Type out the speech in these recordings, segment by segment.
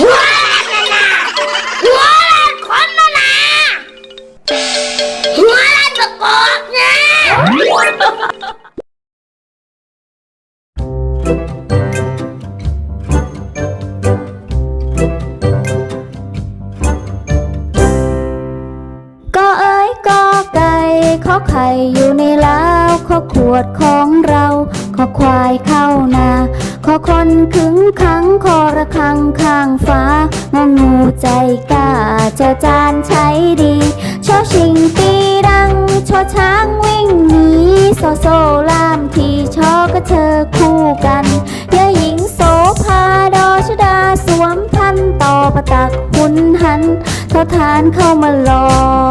หัวแรกนะหัวแรกคนนะนะหัวแรกตะกอกนะก็เอ้ยก็ไก่ขอไข่อยู่ในเล้าวขอขวดของเรา ขอควายเข้านาขอคนขึงขังคอระคังข้างฟ้างองูใจกล้าเจอจานใช้ดีชอชิงตีดังชอช้างวิ่งหนีโซโซลามทีชอก็เธอคู่กันยาหญิงโสภาดอชดาสวมพันต่อประตักหุนหันเท่าทานเข้ามาลอง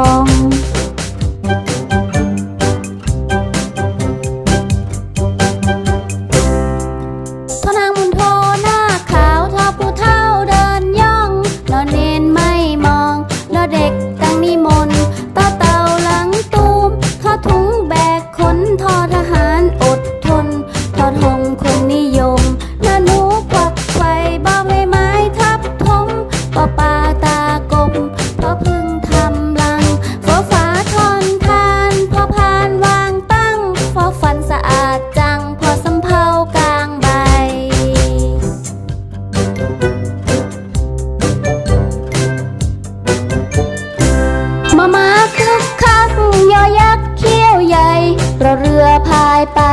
ไป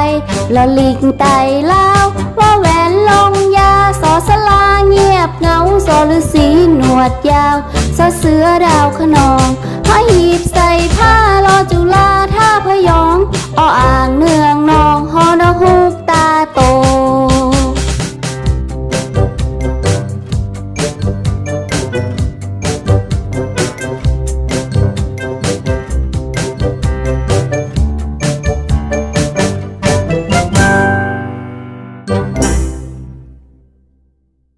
ละลิงไตแลาวว่าแหวนลงยาสอสลาเงียบเงาสอฤาษีหนวดยาวสอเสือดาวขนอง